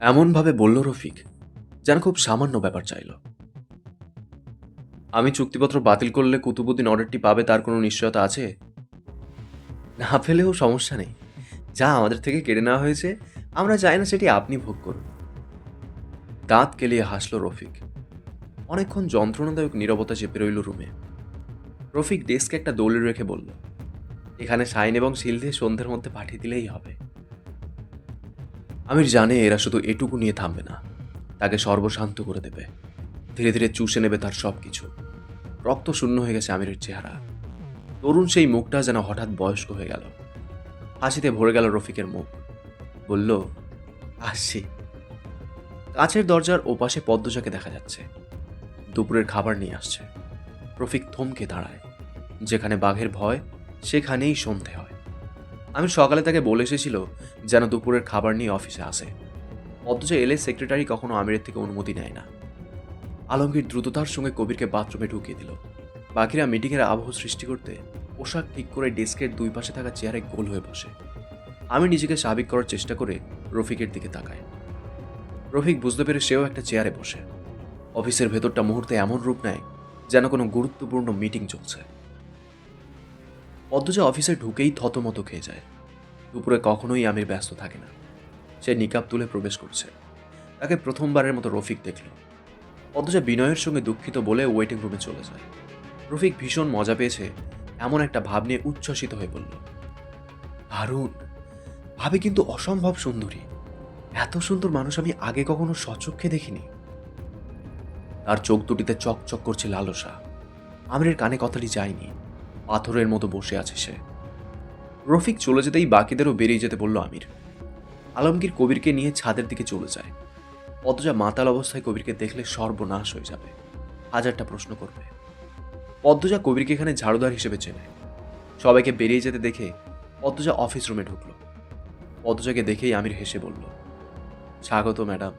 এমনভাবে বলল রফিক, যেন খুব সামান্য ব্যাপার চাইল। আমি চুক্তিপত্র বাতিল করলে কুতুবুদ্দিন অর্ডারটি পাবে, তার কোনো নিশ্চয়তা আছে? না পেলেও সমস্যা নেই। যা আমাদের থেকে কেড়ে নেওয়া হয়েছে, আমরা চাই না সেটি আপনি ভোগ করুন। দাঁত কেলিয়ে হাসল রফিক। অনেকক্ষণ যন্ত্রণাদায়ক নীরবতা চেপে রইল রুমে। রফিক ডেস্কে একটা দৌড়ে রেখে বলল, এখানে সাইন এবং সিল দিয়ে সন্ধ্যের মধ্যে পাঠিয়ে দিলেই হবে। আমির জানে এরা শুধু এটুকু নিয়ে থামবে না। তাকে সর্বশান্ত করে দেবে। ধীরে ধীরে চুষে নেবে তার সব কিছু রক্ত শূন্য হয়ে গেছে আমিরের চেহারা। তরুণ সেই মুখটা যেন হঠাৎ বয়স্ক হয়ে গেল। হাসিতে ভরে গেল রফিকের মুখ। বলল, আসছি। কাছের দরজার ওপাশে পদ্মজাকে দেখা যাচ্ছে। দুপুরের খাবার নিয়ে আসছে। রফিক থমকে দাঁড়ায়। যেখানে বাঘের ভয়, সেখানেই সন্ধে হয়। আমি সকালে তাকে বলে এসেছিল যেন দুপুরের খাবার নিয়ে অফিসে আসে। অথচ এলে সেক্রেটারি কখনো আমিরের থেকে অনুমতি নেয় না। আলমগীর দ্রুততার সঙ্গে কবিরকে বাথরুমে ঢুকিয়ে দিল। বাকিরা মিটিংয়ের আবহ সৃষ্টি করতে পোশাক ঠিক করে ডেস্কের দুই পাশে থাকা চেয়ারে গোল হয়ে বসে। আমি নিজেকে স্বাভাবিক করার চেষ্টা করে রফিকের দিকে তাকাই। রফিক বুঝতে পেরে সেও একটা চেয়ারে বসে। অফিসের ভেতরটা মুহূর্তে এমন রূপ নেয় যেন কোনো গুরুত্বপূর্ণ মিটিং চলছে। পদ্মজা অফিসে ঢুকেই থতমত খেয়ে যায়। দুপুরে কখনোই আমির ব্যস্ত থাকে না। সে নিকাপ তুলে প্রবেশ করছে। তাকে প্রথমবারের মতো রফিক দেখল। পদ্মজা বিনয়ের সঙ্গে দুঃখিত বলে ওয়েটিং রুমে চলে যায়। রফিক ভীষণ মজা পেয়েছে, এমন একটা ভাব নিয়ে উচ্ছ্বসিত হয়ে বলল হারুন ভাবি কিন্তু অসম্ভব সুন্দরী। এত সুন্দর মানুষ আমি আগে কখনো সচক্ষে দেখিনি। তার চোখ দুটিতে চকচক করছে লালসা। আমিরের কানে কথাটি যায়নি। পাথরের মতো বসে আছে সে। রফিক চলে যেতেই বাকিদেরও বেরিয়ে যেতে বলল আমির। আলমগীর কবিরকে নিয়ে ছাদের দিকে চলে যায়। পদ্মজা মাতাল অবস্থায় কবিরকে দেখলে সর্বনাশ হয়ে যাবে। হাজারটা প্রশ্ন করবে। পদ্মজা কবিরকে এখানে ঝাড়ুদার হিসেবে চেনে। সবাইকে বেরিয়ে যেতে দেখে পদ্মজা অফিস রুমে ঢুকলো। পদ্মজাকে দেখেই আমির হেসে বলল, স্বাগত, ম্যাডাম।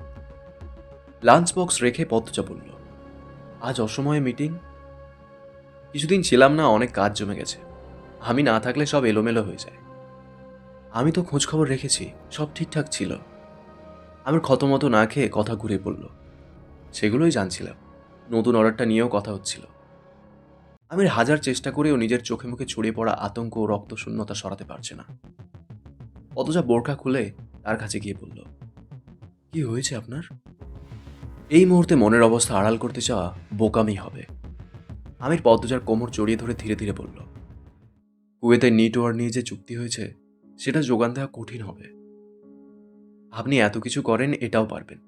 লাঞ্চ বক্স রেখে পদ্মজা বলল, আজ অসময়ে মিটিং কিছুদিন ছিলাম না, অনেক কাজ জমে গেছে। আমি না থাকলে সব এলোমেলো হয়ে যায়। আমি তো খোঁজ খবর রেখেছি, সব ঠিকঠাক ছিল। আমার ক্ষতমতো না খেয়ে কথা ঘুরে পড়ল। সেগুলোই জানছিলাম। নতুন অর্ডারটা নিয়েও কথা হচ্ছিল। আমি হাজার চেষ্টা করেও নিজের চোখে মুখে ছড়িয়ে পড়া আতঙ্ক ও রক্তশূন্যতা সরাতে পারছে না। অথচা বোরখা খুলে তার কাছে গিয়ে বলল, কি হয়েছে আপনার? এই মুহূর্তে মনের অবস্থা আড়াল করতে চাওয়া বোকামি হবে। আমির পদ্মজার কোমর জড়িয়ে ধরে ধীরে ধীরে বলল, কুয়েতে নেটওয়ার্ক নিয়ে যে চুক্তি হয়েছে, সেটা যোগান দেওয়া কঠিন হবে। আপনি এত কিছু করেন, এটাও পারবেন।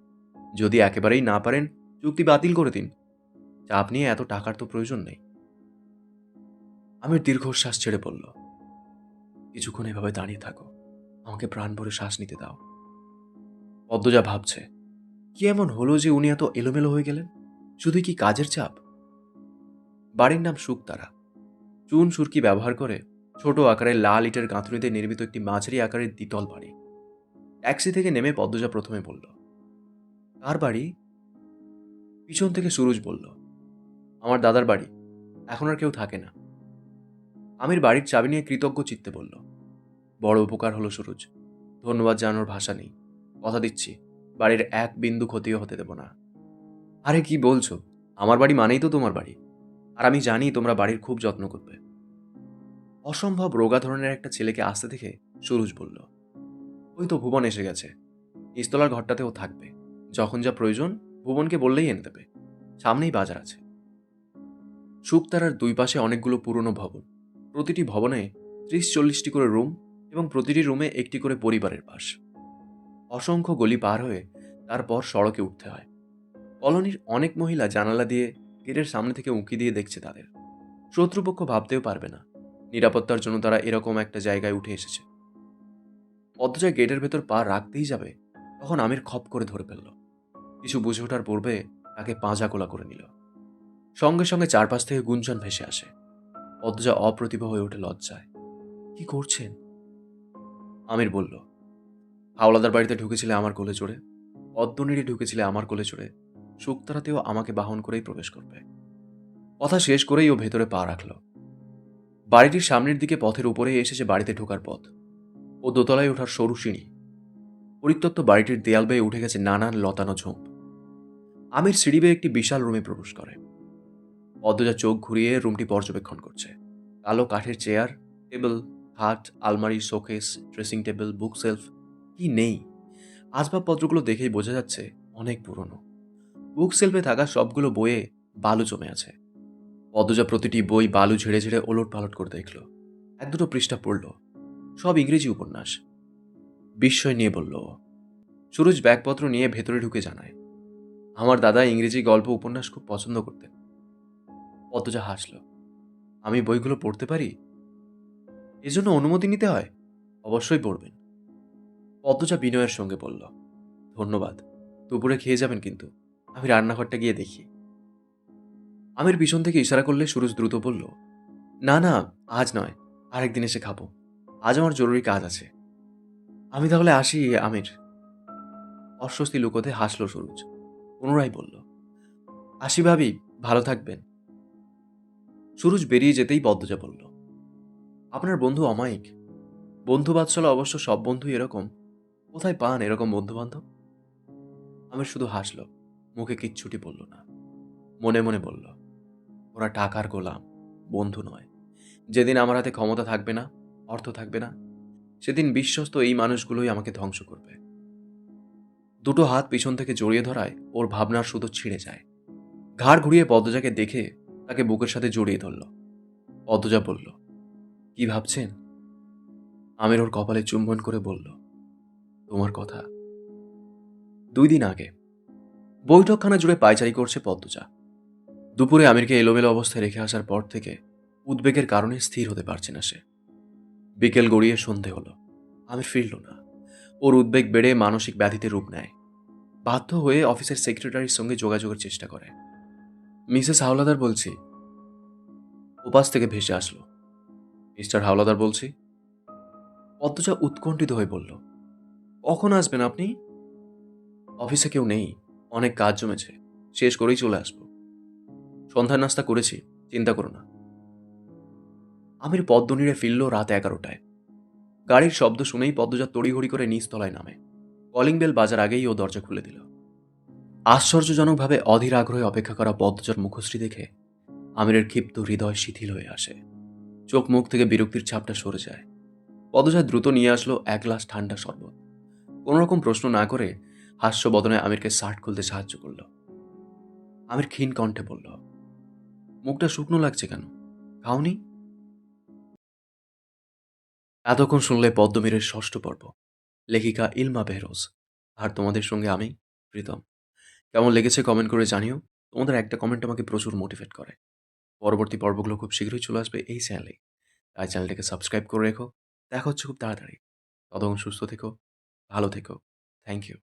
যদি একেবারেই না পারেন, চুক্তি বাতিল করে দিন। চাপ নিয়ে এত টাকার তো প্রয়োজন নেই। আমির দীর্ঘশ্বাস ছেড়ে বলল, কিছুক্ষণ এভাবে দাঁড়িয়ে থাকো। আমাকে প্রাণ ভরে শ্বাস নিতে দাও। পদ্মজা ভাবছে, কি এমন হলো যে উনি এত এলোমেলো হয়ে গেলেন? শুধুই কি কাজের চাপ? বাড়ির নাম শুকতারা। চুন সুরকি ব্যবহার করে ছোট আকারের লাল ইটের গাঁথুনিতে নির্মিত একটি মাঝারি আকারের দ্বিতল বাড়ি। ট্যাক্সি থেকে নেমে পদ্মজা প্রথমে বলল, কার বাড়ি? পিছন থেকে সুরজ বলল, আমার দাদার বাড়ি। এখন আর কেউ থাকে না। আমির বাড়ির চাবি নিয়ে কৃতজ্ঞ চিত্তে বলল, বড় উপকার হলো সুরজ। ধন্যবাদ জানানোর ভাষা নেই। কথা দিচ্ছি। বাড়ির এক বিন্দু ক্ষতিও হতে দেব না। আরে কি বলছো? আমার বাড়ি মানেই তো তোমার বাড়ি। আর আমি জানি তোমরা বাড়ির খুব যত্ন করবে। অসম্ভব রোগা ধরনের একটা ছেলেকে আসতে দেখে সুরুজ বলল, ওই তো ভুবন এসে গেছে। নিস্তলার ঘরটাতেও থাকবে। যখন যা প্রয়োজন, ভুবনকে বললেই এনে দেবে। সামনেই বাজার আছে। শুকতারার দুই পাশে অনেকগুলো পুরনো ভবন। প্রতিটি ভবনে ত্রিশ চল্লিশটি করে রুম এবং প্রতিটি রুমে একটি করে পরিবারের বাস অসংখ্য গলি পার হয়ে তারপর সড়কে উঠতে হয়। কলোনির অনেক মহিলা জানালা দিয়ে গেটের সামনে থেকে উঁকি দিয়ে দেখছে তাদের। শত্রুপক্ষ ভাবতেও পারবে না। নিরাপত্তার জন্য তারা এরকম একটা জায়গায় উঠে এসেছে। পদ্মজা গেটের ভেতর পা রাখতেই যাবে, তখন আমির খপ করে ধরে ফেলল। কিছু বুঝে ওঠার পূর্বে তাকে পাঁজা কোলা করে নিল। সঙ্গে সঙ্গে চারপাশ থেকে গুঞ্জন ভেসে আসে। পদ্মজা অপ্রতিভ হয়ে ওঠে লজ্জায়। কি করছেন? আমির বলল, হাওলাদার বাড়িতে ঢুকেছিলে আমার কোলে চড়ে পদ্মনীরে ঢুকেছিলে আমার কোলে চড়ে শুক্তারাতেও আমাকে বাহন করেই প্রবেশ করবে। কথা শেষ করেই ও ভেতরে পা রাখল। বাড়িটির সামনের দিকে পথের উপরে এসেছে বাড়িতে ঢোকার পথ। ও দোতলায় ওঠার সরু সিঁড়ি। পরিত্যক্ত বাড়িটির দেয়াল বেয়ে উঠে গেছে নানান লতানো ঝোঁপ। আমির সিঁড়ি বেয়ে একটি বিশাল রুমে প্রবেশ করে। পদ্মজা চোখ ঘুরিয়ে রুমটি পর্যবেক্ষণ করছে। কালো কাঠের চেয়ার, টেবিল, খাট, আলমারি, showcase, dressing table book shelf কি নেই? আসবাবপত্রগুলো দেখেই বোঝা যাচ্ছে অনেক পুরনো। বুক সেলফে থাকা সবগুলো বইয়ে বালু জমে আছে। পদ্মজা প্রতিটি বই বালু ঝেড়ে ঝেড়ে ওলট পালট করে দেখল। এক দুটো পৃষ্ঠা পড়ল। সব ইংরেজি উপন্যাস। বিস্ময় নিয়ে বলল। সুরজ ব্যাগপত্র নিয়ে ভেতরে ঢুকে জানায়, আমার দাদা ইংরেজি গল্প উপন্যাস খুব পছন্দ করতেন। পদ্মজা হাসল, আমি বইগুলো পড়তে পারি? এজন্য অনুমতি নিতে হয়? অবশ্যই পড়বেন। পদ্মজা বিনয়ের সঙ্গে বলল, ধন্যবাদ, দুপুরে খেয়ে যাবেন কিন্তু। আমি রান্নাঘরটা গিয়ে দেখি। আমির পিছন থেকে ইশারা করলে সুরজ দ্রুত বলল, না না, আজ নয়, আরেকদিন এসে খাব। আজ আমার জরুরি কাজ আছে। আমি তাহলে আসি, আমির। অস্বস্তি লুকোতে হাসল সুরজ। পুনরায় বলল, আসি ভাবি, ভালো থাকবেন। সুরজ বেরিয়ে যেতেই পদ্মজা বলল, আপনার বন্ধু অমায়িক। বন্ধু বাৎসলা অবশ্য সব বন্ধুই এরকম। কোথায় পান এরকম বন্ধু বান্ধব আমির শুধু হাসল মুখে কিচ্ছুটি বলল না। মনে মনে বলল, ওরা টাকার গোলাম, বন্ধু নয়। যেদিন আমার হাতে ক্ষমতা থাকবে না, অর্থ থাকবে না, সেদিন বিশ্বস্ত এই মানুষগুলোই আমাকে ধ্বংস করবে। দুটো হাত পিছন থেকে জড়িয়ে ধরায় ওর ভাবনার সুতো ছিঁড়ে যায়। ঘাড় ঘুরিয়ে পদ্মজাকে দেখে তাকে বুকের সাথে জড়িয়ে ধরল। পদ্মজা বলল, কি ভাবছেন? আমির ওর কপালে চুম্বন করে বলল, তোমার কথা। দুই দিন আগে বৈঠকখানা জুড়ে পায়চারি করছে পদ্মজা। দুপুরে আমিরকে এলোমেলো অবস্থায় রেখে আসার পর থেকে উদ্বেগের কারণে স্থির হতে পারছে না সে। বিকেল গড়িয়ে সন্ধে হলো। আমির ফিরল না। ওর উদ্বেগ বেড়ে মানসিক ব্যাধিতে রূপ নেয়। বাধ্য হয়ে অফিসের সেক্রেটারির সঙ্গে যোগাযোগের চেষ্টা করে। মিসেস হাওলাদার বলছি উপাস থেকে ভেসে আসলো। মিস্টার হাওলাদার বলছি, পদ্মজা উৎকণ্ঠিত হয়ে বলল, কখন আসবেন আপনি? অফিসে কেউ নেই। অনেক কাজ জমেছে। শেষ করেই চলে আসব। সন্ধ্যার নাস্তা করেছি, চিন্তা করো না। আমির পদ্মনীরে ফিরল রাত এগারোটায়। গাড়ির শব্দ শুনেই পদ্মজা তড়িঘড়ি করে নিচতলায় নামে। কলিং বেল বাজার আগেই ও দরজা খুলে দিল। আশ্চর্যজনকভাবে অধীর আগ্রহে অপেক্ষা করা পদ্মজার মুখশ্রী দেখে আমিরের ক্ষিপ্ত হৃদয় শিথিল হয়ে আসে। চোখ মুখ থেকে বিরক্তির ছাপটা সরে যায়। পদজা দ্রুত নিয়ে আসলো এক গ্লাস ঠান্ডা শরবত। কোনো রকম প্রশ্ন না করে হাস্য বদনে আমিরকে শার্ট খুলতে সাহায্য করল। আমির ক্ষীণ কণ্ঠে বলল, মুখটা শুকনো লাগছে কেন? খাওনি? এতক্ষণ শুনলে পদ্মমীরের ষষ্ঠ পর্ব। লেখিকা ইলমা বেহরোজ, আর তোমাদের সঙ্গে আমি, প্রীতম। কেমন লেগেছে কমেন্ট করে জানিও। তোমাদের একটা কমেন্ট আমাকে প্রচুর মোটিভেট করে। পরবর্তী পর্বগুলো খুব শীঘ্রই চলে আসবে এই চ্যানেলে। তাই চ্যানেলটাকে সাবস্ক্রাইব করে রেখো। দেখা হচ্ছে খুব তাড়াতাড়ি। ততক্ষণ সুস্থ থেকো, ভালো থেকো। Thank you.